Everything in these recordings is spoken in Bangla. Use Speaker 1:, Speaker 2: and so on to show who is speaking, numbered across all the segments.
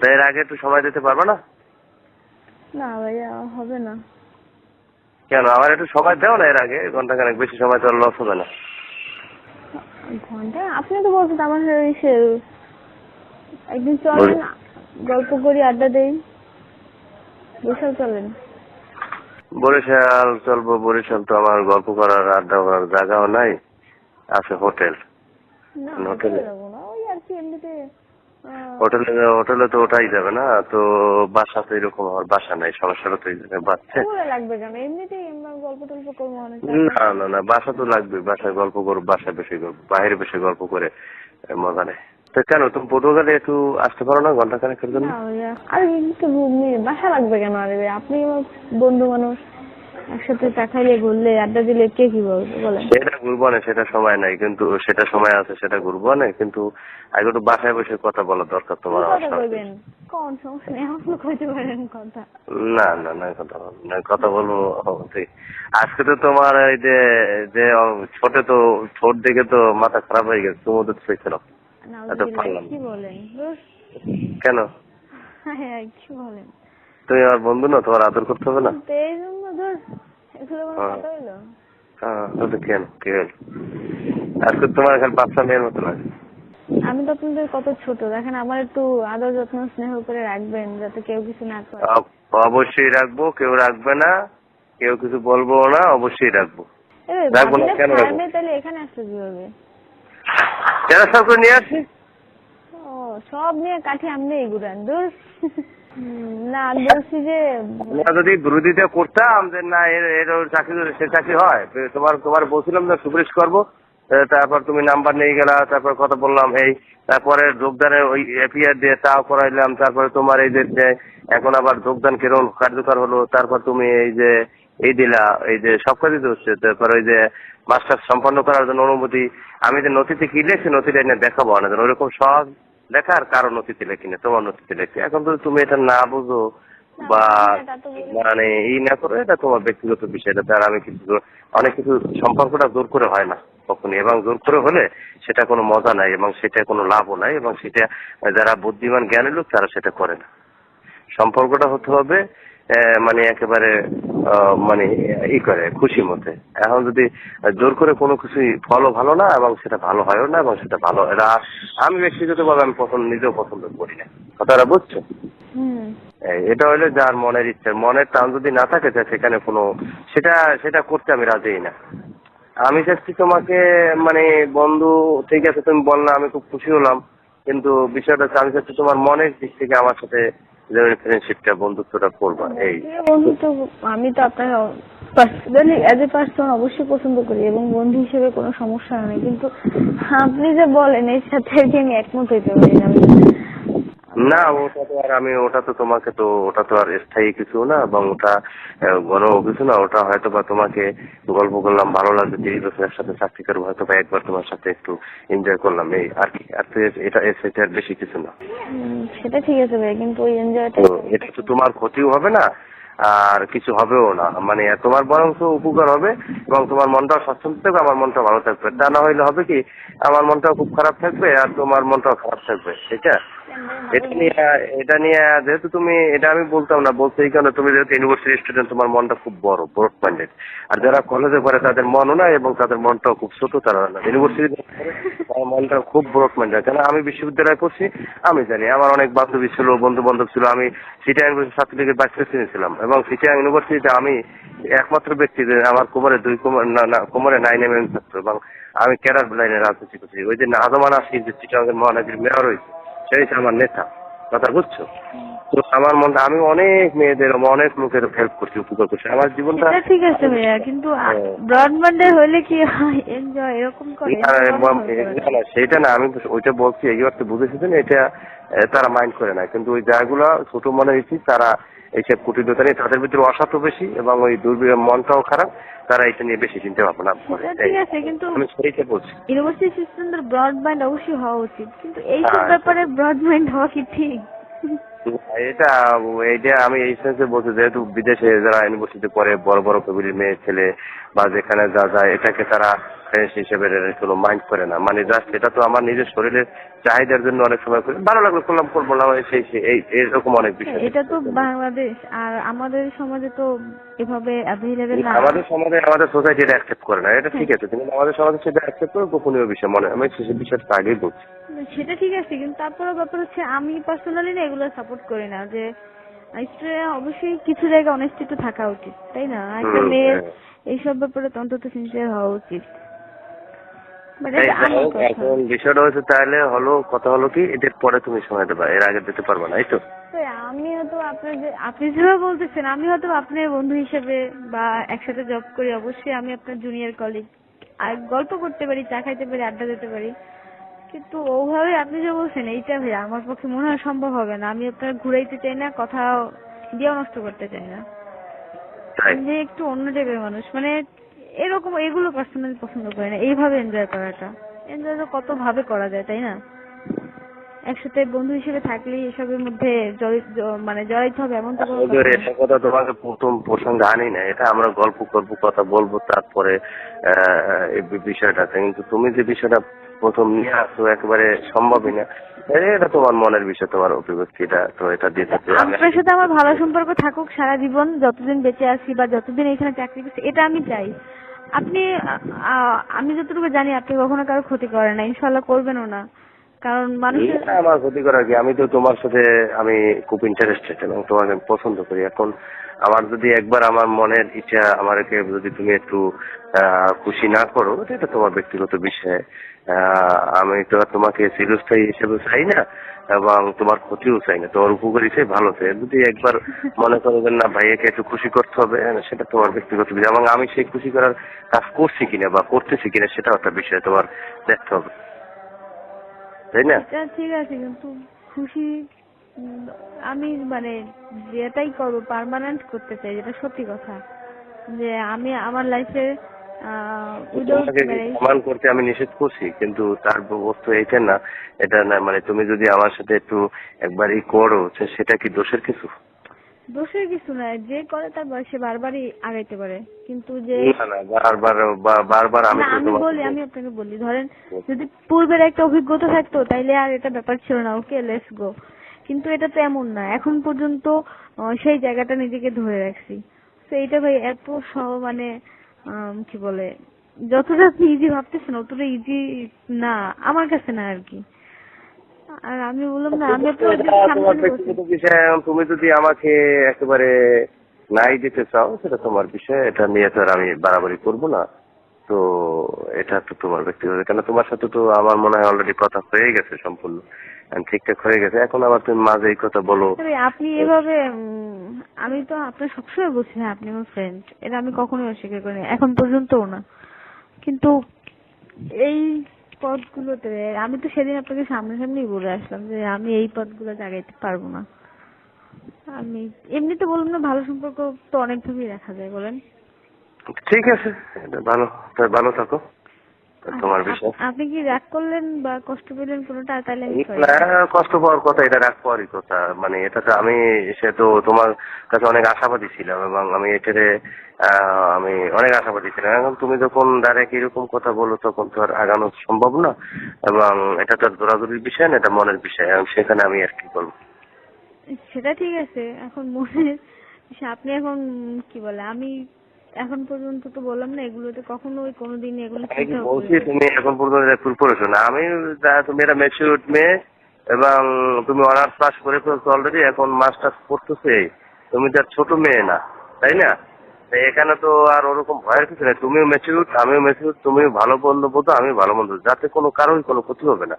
Speaker 1: তো এর আগে একটু সময় দিতে পারবে না?
Speaker 2: না ভাইয়া হবে না।
Speaker 1: কেন? আমার একটু সময় দাও না এর আগে ঘণ্টা খানেক বেশি সময় তো লস হবে না।
Speaker 2: ঘণ্টা আপনি তো বলছেন আমার সে একদিন চলেন গল্প করি আড্ডা দেই। বসেও চলেন।
Speaker 1: বরিশাল চলবো বরিশাল তো আমার গল্প করার আড্ডা করার জায়গাও নাই আছে হোটেল। হোটেলে?
Speaker 2: ওই আর কি এমনিতে
Speaker 1: হোটেলে হোটেলে তো ওটাই যাবে না তো বাসা তো এরকম আমার বাসা নাই সমস্যাটা তো এই বাড়ছে।
Speaker 2: লাগবে কেন? এমনিতেই গল্প টল্প করব
Speaker 1: না না না বাসা তো লাগবে বাসায় গল্প করব বাসায় বেশি গল্প বাইরে বেশি গল্প করে মজা নেই। তো কেন তুমি পটুয়াখালী একটু আসতে পারো না ঘণ্টা খানেকের জন্য?
Speaker 2: আর বাসা লাগবে কেন? আরে আপনি আমার বন্ধু মানুষ। একসাথে চা খাইলে ঘুরলে আড্ডা দিলে কে কি বলবে বলেন?
Speaker 1: সেটা ঘুরবো না সেটা সময় নাই কিন্তু সেটা সময় আছে সেটা ঘুরবো না কিন্তু আগে একটু বাসায় বসে কথা বলা দরকার তোমার আমার সাথে।
Speaker 2: কোন সমস্যা নেই আপনি কইতে পারেন কথা।
Speaker 1: না না না কথা না কথা বলব আজকে তো তোমার এই যে যে ছোট তো ছোট দেখে তো মাথা খারাপ হয়ে গেছে তুমি ওদের পেয়েছিল
Speaker 2: নাউজুবিল্লাহ,
Speaker 1: পারলাম।
Speaker 2: কি বলেন?
Speaker 1: কেন?
Speaker 2: হ্যাঁ কি বলেন?
Speaker 1: তুমি আমার বন্ধু না তোমার আদর করতে হবে না?
Speaker 2: তো এগুলো
Speaker 1: হ্যাঁ।
Speaker 2: কথা
Speaker 1: হ্যাঁ তাহলে কেন কি হল আজকে তোমার খালি বাচ্চা মেয়ের মতো লাগে।
Speaker 2: আমি তো আপনাদের কত ছোট দেখেন আমার একটু আদর যত্ন স্নেহ করে রাখবেন যাতে কেউ কিছু না করে।
Speaker 1: অবশ্যই রাখব কেউ রাখবে না কেউ কিছু বলব না অবশ্যই রাখব।
Speaker 2: এ,
Speaker 1: রাখব না, কেন রাখব?
Speaker 2: তাহলে এখানে আসলে কীভাবে?
Speaker 1: কেন সব করে নিয়ে আসি
Speaker 2: ও সব নিয়ে কাঠি আমনে ঘুরান দূর না বলছি যে
Speaker 1: যদি বিরোধিতা করতাম যে না, এর এর চাকরি সে চাকরি হয় তোমার তোমার বলছিলাম যে সুপারিশ করব তারপর তুমি নাম্বার নিয়ে গেলা, তারপর কথা বললাম, এই, তারপরে যোগদানের ওই দিয়ে তাও করাইলাম, তারপরে তোমার এই যে এখন আবার যোগদান কীরকম কার্যকর হলো, তারপর তুমি এই যে, এই দিলা, এই যে সব কাজই হচ্ছে, তারপর ওই যে মাস্টার সম্পন্ন করার জন্য অনুমতি, আমি যে নথিতে কি লিখছি নথিটা এনে দেখাবো না ওরকম সব লেখার কারও নথিতে লেখি না তোমার নথিতে লেখি। এখন যদি তুমি এটা না বুঝো বা মানে এই না করো, এটা তোমার ব্যক্তিগত বিষয়, এটা আমি কিছু অনেক কিছু সম্পর্কটা জোর করে হয় না কখনই। এবং জোর করে হলে সেটা কোনো মজা নাই, এবং সেটা কোনো লাভও নাই, এবং সেটা যারা বুদ্ধিমান জ্ঞানের লোক, তারা সেটা করে না। সম্পর্কটা হতে হবে মানে একেবারে মানে ই করে খুশি মতে এখন যদি জোর করে কোনো কিছুই ফলও ভালো না এবং সেটা ভালো হয়ও না এবং সেটা ভালো এটা আমি ব্যক্তিগতভাবে আমি পছন্দ নিজেও পছন্দ করি না। কথাটা বুঝছ? এটা হলো যার মনের ইচ্ছে। মনের টান যদি না থাকে সেখানে কোনো সেটা সেটা করতে আমি রাজি না। আমি চাচ্ছি তোমাকে মানে বন্ধু ঠিক আছে তুমি বললে আমি খুব খুশি হলাম। কিন্তু বিষয়টা হচ্ছে আমি চাচ্ছি তোমার মনের দিক থেকে আমার সাথে ফ্রেন্ডশিপটা বন্ধুত্বটা করবা এই।
Speaker 2: বন্ধুত্ব আমি তো আপনাকে পার্সোনালি অ্যাজ এ পার্সন অবশ্যই পছন্দ করি এবং বন্ধু হিসেবে কোনো সমস্যা নেই কিন্তু আপনি যে বলেন এর সাথে আর কি আমি একমত হইতে পারি না।
Speaker 1: না ওটা তো আর আমি ওটা তো তোমাকে তো ওটা তো আর স্থায়ী কিছু না এবং ওটা গণ কিছু না ওটা হয়তো বা তোমাকে গল্প করলাম ভালো লাগছে তিরিশ বছরের সাথে চাকরি করব হয়তো বা একবার তোমার সাথে একটু এনজয় করলাম এই আর কি আর তো এটা এর সাথে আর বেশি কিছু না।
Speaker 2: সেটা ঠিক আছে ভাই কিন্তু ওই এনজয়টা
Speaker 1: এটা তো তোমার ক্ষতিও হবে না আর কিছু হবেও না মানে তোমার বরং উপকার হবে এবং তোমার মনটাও স্বাচ্ছন্দ্য থাকবে আমার মনটা ভালো থাকবে। তা না হইলে হবে কি আমার মনটাও খুব খারাপ থাকবে আর তোমার মনটাও খারাপ থাকবে ঠিক আছে? এটা নিয়ে এটা নিয়ে যেহেতু তুমি, এটা আমি বলতাম না বলতে এই কারণে তুমি যেহেতু ইউনিভার্সিটি স্টুডেন্ট তোমার মনটা খুব বড় মাইন্ডেড আর যারা কলেজে পড়ে, তাদের না এবং তাদের মনটাও খুব ছোট, তারা না। ইউনিভার্সিটি তার মনটা খুব মাইন্ডেড কেন, আমি বিশ্ববিদ্যালয়ে পড়ছি, আমি জানি, আমার অনেক বান্ধবী ছিল বন্ধু বান্ধব ছিল, আমি সিটিআই ইউনিভার্সিটি সার্টিফিকেট বাইশ ছিলাম। এবং সিটিআই ইউনিভার্সিটিতে আমি একমাত্র ব্যক্তি যে আমার কোমরে দুই কোমর, না কোমরে নাইন এম এম ছাত্র এবং আমি ক্যাডার লাইনে রাজনীতি করছি। ওই যে আজমান আসি যে চিটাঙ্গের মহানগরীর মেয়র হয়েছে সেই আমার নেতা কথা বুঝছ? তো আমার মনে আমি অনেক মেয়েদের অনেক লোকের হেল্প করছি উপকার করছি। আমার জীবনটা
Speaker 2: ঠিক আছে ভাইয়া কিন্তু
Speaker 1: হ্যাঁ।
Speaker 2: ব্রডব্যান্ডে হলে কি হয়? এনজয় এরকম করে?
Speaker 1: না, আমি ওইটা বলছি এই অর্থে বুঝেছি না এটা তারা মাইন্ড করে না। কিন্তু ওই জায়গাগুলো ছোট মনে হয়েছি তারা এইসব কুটিরতা নিয়ে তাদের ভিতরে অসাত বেশি এবং ওই দুর্বি মনটাও খারাপ তারা এটা নিয়ে বেশি চিন্তা ভাবনা করে
Speaker 2: ঠিক আছে কিন্তু
Speaker 1: আমি সেইটা বলছি
Speaker 2: ইউনিভার্সিটি সিস্টেমের ব্রডব্যান্ড অবশ্যই হওয়া উচিত কিন্তু এইসব
Speaker 1: হ্যাঁ।
Speaker 2: ব্যাপারে ব্রডব্যান্ড হওয়া কি ঠিক
Speaker 1: এটা এইটা আমি এই সেন্সে বলছি যেহেতু বিদেশে যারা ইউনিভার্সিটি পড়ে বড় বড় ফ্যামিলির মেয়ে ছেলে বা যেখানে যা যায় এটাকে তারা ফ্রেন্ড হিসেবে কোনো মাইন্ড করে না। মানে জাস্ট এটা তো আমার নিজের শরীরের চাহিদার জন্য অনেক সময় করি ভালো লাগল করলাম করব না মানে সেই এই এরকম অনেক বিষয়।
Speaker 2: এটা তো বাংলাদেশ আর আমাদের সমাজে তো এভাবে অ্যাভেলেবেল না।
Speaker 1: আমাদের সমাজে আমাদের সোসাইটি এটা অ্যাকসেপ্ট করে না এটা ঠিক আছে কিন্তু আমাদের সমাজে সেটা অ্যাকসেপ্ট করে গোপনীয় বিষয় মনে আমি সেই বিষয়টা আগেই বলছি।
Speaker 2: সেটা ঠিক আছে কিন্তু তারপরে ব্যাপার হচ্ছে আমি পার্সোনালি না এগুলো সাপোর্ট করি না যে অবশ্যই কিছু জায়গায় অনেস্টি তো থাকা উচিত তাই না? একটা মেয়ের
Speaker 1: হ্যাঁ।
Speaker 2: এইসব ব্যাপারে অন্তত সিনসিয়ার হওয়া উচিত।
Speaker 1: এখন বিষয়টা হচ্ছে তাহলে হলো কথা হলো কি পরে তুমি সময় দেবা এর আগে দিতে পারবে না এই তো?
Speaker 2: আমি হয়তো আপনার আপনি যেভাবে বলতেছেন আমি হয়তো আপনার বন্ধু হিসেবে বা একসাথে জব করি অবশ্যই আমি আপনার জুনিয়র কলিগ আর গল্প করতে পারি চা খাইতে পারি আড্ডা দিতে পারি। কিন্তু ওভাবে আপনি যে বলছেন এইটা ভাই আমার পক্ষে মনে হয় সম্ভব হবে না। আমি আপনার ঘুরাইতে চাই না কথা দিয়েও নষ্ট করতে চাই না। আমি যে একটু অন্য টাইপের মানুষ মানে এরকম এগুলো পার্সোনালি পছন্দ করি না। এইভাবে এনজয় করাটা। এনজয় তো কত ভাবে করা যায় তাই না? একসাথে বন্ধু হিসেবে থাকলে এসবের মধ্যে মানে জড়াইতে হবে এমন তো
Speaker 1: এটা। কথা তোমাকে প্রথম প্রসঙ্গে আনি না এটা আমরা গল্প করব কথা বলব তারপরে এই বিষয়টাতে। কিন্তু তুমি যে বিষয়টা প্রথম নিয়ে আসছো একেবারে সম্ভবই না। এটা তোমার মনের বিষয় তোমার অভিব্যক্তি। এটা তো এটা দিয়ে আমি
Speaker 2: আপনার সাথে আমার ভালো সম্পর্ক থাকুক সারা জীবন যতদিন বেঁচে আছি বা যতদিন এখানে চাকরি করছি এটা আমি চাই। আপনি আমি যতটুকু জানি আপনি কখনো কারও ক্ষতি করেন না। ইনশাল্লাহ করবেনও না। কারণ মানুষের
Speaker 1: আমার ক্ষতি করার কি? আমি তো তোমার সাথে, আমি খুব ইন্টারেস্টেড এবং তোমাকে আমি পছন্দ করি। এখন আমার যদি একবার আমার মনের ইচ্ছা আমাকে যদি তুমি একটু খুশি না করো এটা তোমার ব্যক্তিগত বিষয়। আমি তো তোমাকে চিরস্থায়ী হিসেবে চাই না এবং তোমার ক্ষতিও চাই না। তোমার উপকারী চাই, ভালো চাই। যদি একবার মনে করো যে না, ভাইয়াকে একটু খুশি করতে হবে সেটা তোমার ব্যক্তিগত বিষয়। এবং আমি সেই খুশি করার কাজ করছি কিনা বা করতেছি কিনা, সেটাও একটা বিষয় তোমার দেখতে হবে। তাই না?
Speaker 2: এটা ঠিক আছে কিন্তু খুশি আমি মানে যেটাই করব পার্মানেন্ট করতে চাই যেটা সত্যি কথা। যে আমি আমার লাইফে
Speaker 1: সম্মান করতে আমি নিষেধ করছি? কিন্তু তার বস্তু এইটা না এটা না মানে তুমি যদি আমার সাথে একটু একবার ই করো সেটা কি দোষের কিছু?
Speaker 2: দোষের কিছু নয় যে করে তার বয়সে বারবারই আগাইতে পারে। কিন্তু যে
Speaker 1: না না বারবার বারবার আমি
Speaker 2: আমি বলি আমি আপনাকে বলি ধরেন যদি পূর্বের একটা অভিজ্ঞতা থাকতো তাইলে আর এটা ব্যাপার ছিল না। ওকে লেটস গো কিন্তু এটা তো এমন না। এখন পর্যন্ত সেই জায়গাটা নিজেকে ধরে রাখছি। তো এইটা ভাই এত সহ মানে কি বলে যতটা আপনি ইজি ভাবতেছেন অতটা ইজি না আমার কাছে না আর কি। আর আমি বললাম না আমি সামনে
Speaker 1: তোমার ব্যক্তিগত বিষয় তুমি যদি আমাকে একেবারে নাই দিতে চাও সেটা তোমার বিষয় এটা নিয়ে তো আর আমি বাড়াবাড়ি করব না। তো এটা তো তোমার ব্যক্তিগত কেন তোমার সাথে তো আমার মনে হয় অলরেডি কথা হয়ে গেছে সম্পূর্ণ ঠিকঠাক হয়ে গেছে। এখন আবার তুমি মাঝে এই কথা বলো।
Speaker 2: আপনি এভাবে আমি তো আপনার সবসময় বলছি হ্যাঁ আপনি আমার ফ্রেন্ড এটা আমি কখনোই অস্বীকার করি না, এখন পর্যন্তও না। কিন্তু এই পদগুলোতে, আমি তো সেদিন আপনাকে সামনাসামনি বলে আসলাম যে আমি এই পদগুলো জাগাইতে পারব না। আমি এমনি এমনিতে বললাম না, ভালো সম্পর্ক তো অনেকভাবেই রাখা যায়, বলেন।
Speaker 1: ঠিক আছে, ভালো ভালো থাকো। তোমার বিষয়?
Speaker 2: আপনি কি রাগ করলেন বা কষ্ট পেলেন কোনোটা? তাহলে
Speaker 1: না কষ্ট পাওয়ার কথা এটা রাগ পাওয়ারই কথা। মানে এটা তো আমি সে তো তোমার কাছে অনেক আশাবাদী ছিলাম এবং আমি এটারে আমি অনেক আশাবাদী ছিলাম। এখন তুমি যখন ডাইরেক্ট এরকম কথা বলো তখন তো আর আগানো সম্ভব না। এবং এটা তো দৌড়াদৌড়ির বিষয় না এটা মনের বিষয়। এবং সেখানে আমি আর কি বলব?
Speaker 2: সেটা ঠিক আছে। এখন মনে আপনি এখন কি বলে আমি এখন পর্যন্ত তো বললাম না এগুলোতে কখনো ওই কোনোদিন এগুলো
Speaker 1: আমি কি বলছি তুমি এখন পর্যন্ত ফুল করেছ না। আমি যা- তুমি একটা ম্যাচিউর মেয়ে এবং তুমি অনার্স পাস করে ফেলছো অলরেডি এখন মাস্টার্স এই তুমি তো ছোট মেয়ে না তাই না? এখানে তো আর ওরকম ভয়ের কিছু নেই। তুমিও ম্যাচিউর আমিও ম্যাচিউর তুমিও ভালো বন্ধু বোধ আমি ভালো বন্ধু। যাতে কোনো কারোই কোনো ক্ষতি হবে না।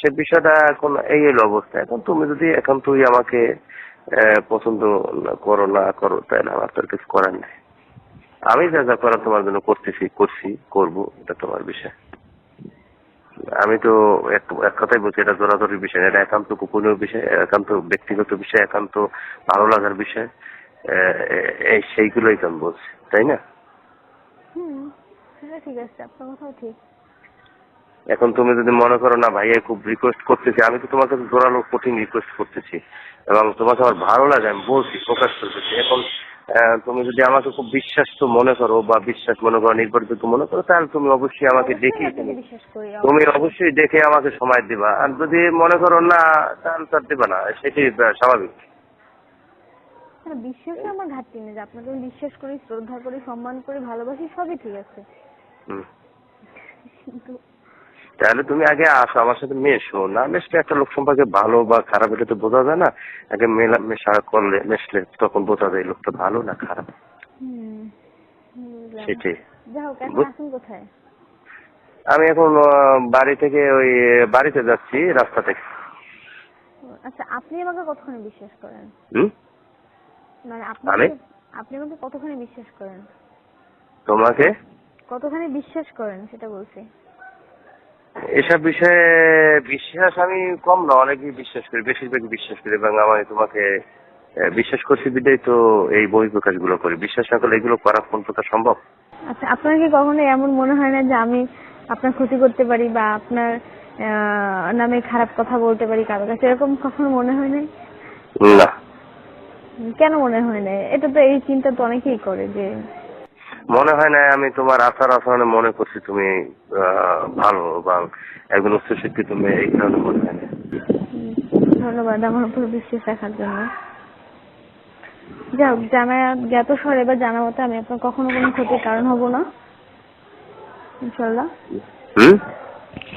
Speaker 1: সে বিষয়টা এখন এই হলো অবস্থা। এখন তুমি যদি এখন তুই আমাকে পছন্দ করো না করো তাহলে আমার তো আর কিছু করার নেই। আমি যা যা করার তোমার জন্য করতেছি করছি করব এটা তোমার বিষয়। আমি তো এক এক কথাই বলছি এটা জোরাজোরির বিষয় এটা একান্ত গোপনীয় বিষয় একান্ত ব্যক্তিগত বিষয় একান্ত ভালো লাগার বিষয়। এই সেইগুলোই তো আমি বলছি তাই না?
Speaker 2: ঠিক আছে আপনার কথাও ঠিক।
Speaker 1: এখন তুমি যদি মনে করো না ভাইয়া খুব রিকোয়েস্ট করতেছি। আমি তো তোমার কাছে জোরালো কঠিন রিকোয়েস্ট করতেছি। এবং তোমাকে আমার ভালো লাগে আমি বলছি প্রকাশ করতেছি। এখন তুমি যদি আমাকে খুব বিশ্বাস তো মনে করো বা বিশ্বাস মনে করো নির্ভরযোগ্য মনে করো তাহলে তুমি অবশ্যই আমাকে দেখি তুমি অবশ্যই। দেখে আমাকে সময় দিবা। আর যদি মনে করো না তাহলে তো আর দিবা না। সেটি স্বাভাবিক।
Speaker 2: বিশ্বাসে আমার ঘাটতি নেই। আপনাকে আমি বিশ্বাস করি শ্রদ্ধা করি সম্মান করি ভালোবাসি সবই ঠিক আছে।
Speaker 1: হুম।
Speaker 2: কিন্তু
Speaker 1: তাহলে তুমি আগে আসো আমার সাথে মেশো। না মেশলে একটা লোক সম্পর্কে ভালো বা খারাপ এটা তো বোঝা যায় না। আগে মেলা মেশা করলে মেশলে তখন বোঝা যায় লোকটা ভালো না খারাপ। সেটাই।
Speaker 2: কোথায়?
Speaker 1: আমি এখন বাড়ি থেকে ওই বাড়িতে যাচ্ছি রাস্তা থেকে
Speaker 2: আচ্ছা আপনি আমাকে কতখানি বিশ্বাস করেন?
Speaker 1: হুম?
Speaker 2: মানে আপনি আপনি আমাকে কতখানি বিশ্বাস করেন?
Speaker 1: তোমাকে?
Speaker 2: কতখানি বিশ্বাস করেন সেটা বলছি।
Speaker 1: এসব বিষয়ে বিশ্বাস আমি কম না অনেকই বিশ্বাস করি বেশিরভাগই বিশ্বাস করি এবং আমি তোমাকে বিশ্বাস করছি বিদায় তো এই বই প্রকাশগুলো করি। বিশ্বাস না করলে এগুলো করা কোন প্রকার সম্ভব।
Speaker 2: আচ্ছা আপনার কি কখনো এমন মনে হয় না যে আমি আপনার ক্ষতি করতে পারি বা আপনার নামে খারাপ কথা বলতে পারি কারও কাছে? এরকম কখনো মনে হয় নাই?
Speaker 1: না।
Speaker 2: কেন মনে হয় না এটা তো এই চিন্তা তো অনেকেই করে যে
Speaker 1: মনে হয় না আমি তোমার আচার আচরণে মনে করছি তুমি ভালো বা একজন উচ্চ শিক্ষিত মেয়ে এই কারণে মনে হয় না।
Speaker 2: ধন্যবাদ আমার উপর বিশ্বাস রাখার জন্য। যাক জানা জ্ঞাত স্বরে বা জানা মতে আমি আপনার কখনো কোনো ক্ষতির কারণ হব না। ইনশাল্লাহ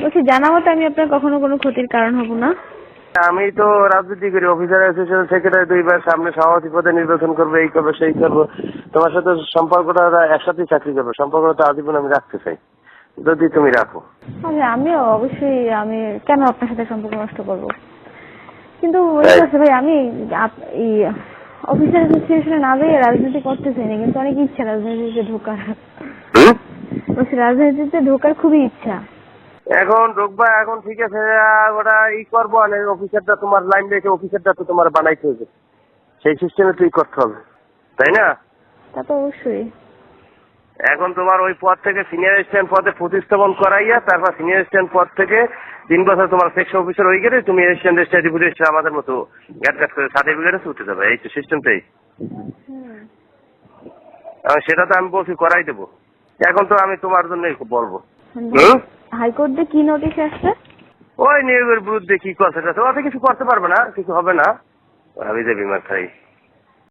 Speaker 2: বলছি জানা মতে আমি আপনার কখনো কোনো ক্ষতির কারণ হব না।
Speaker 1: আমি তো রাজনীতি করি অফিসার অ্যাসোসিয়েশন সেক্রেটারি দুইবার সামনে সভাপতি পদে নির্বাচন করব এই করবে সেই করব। তোমার সাথে সম্পর্কটা একসাথে চাকরি করব সম্পর্কটা আজীবন আমি রাখতে চাই। যদি তুমি রাখো।
Speaker 2: আরে আমিও অবশ্যই আমি কেন আপনার সাথে সম্পর্ক নষ্ট করব? কিন্তু আছে ভাই আমি এই অফিসার অ্যাসোসিয়েশনে না যেয়ে রাজনীতি করতে চাই না কিন্তু অনেক ইচ্ছা রাজনীতিতে ঢোকার। রাজনীতিতে ঢোকার খুবই ইচ্ছা।
Speaker 1: এখন ঢুকবা এখন ঠিক আছে ওটা ই করব অফিসারটা তোমার লাইন রেখে অফিসারটা তো তোমার বানাইতে হবে। সেই সিস্টেমে তুই করতে হবে। তাই না?
Speaker 2: তা তো অবশ্যই।
Speaker 1: এখন তোমার ওই পদ থেকে সিনিয়র অ্যাসিস্ট্যান্ট পদে প্রতিস্থাপন করাইয়া তারপর সিনিয়র অ্যাসিস্ট্যান্ট পদ থেকে তিন বছর তোমার সেকশন অফিসার হয়ে গেলে তুমি অ্যাসিস্ট্যান্ট অ্যাসিস্ট্যান্ট ডেপুটি আমাদের মতো গ্যাট গ্যাট করে সার্টিফিকেটে উঠে যাবে। এই তো সিস্টেমটাই সেটা তো আমি বলছি করাই দেবো। এখন তো আমি তোমার জন্যই বলব। হুম?
Speaker 2: হাইকোর্টে কি নোটিশ আসছে?
Speaker 1: ওই নিয়োগের বিরুদ্ধে কি করছে? ওতে কিছু করতে পারবে না, কিছু হবে না। আমি যে বিমার খাই।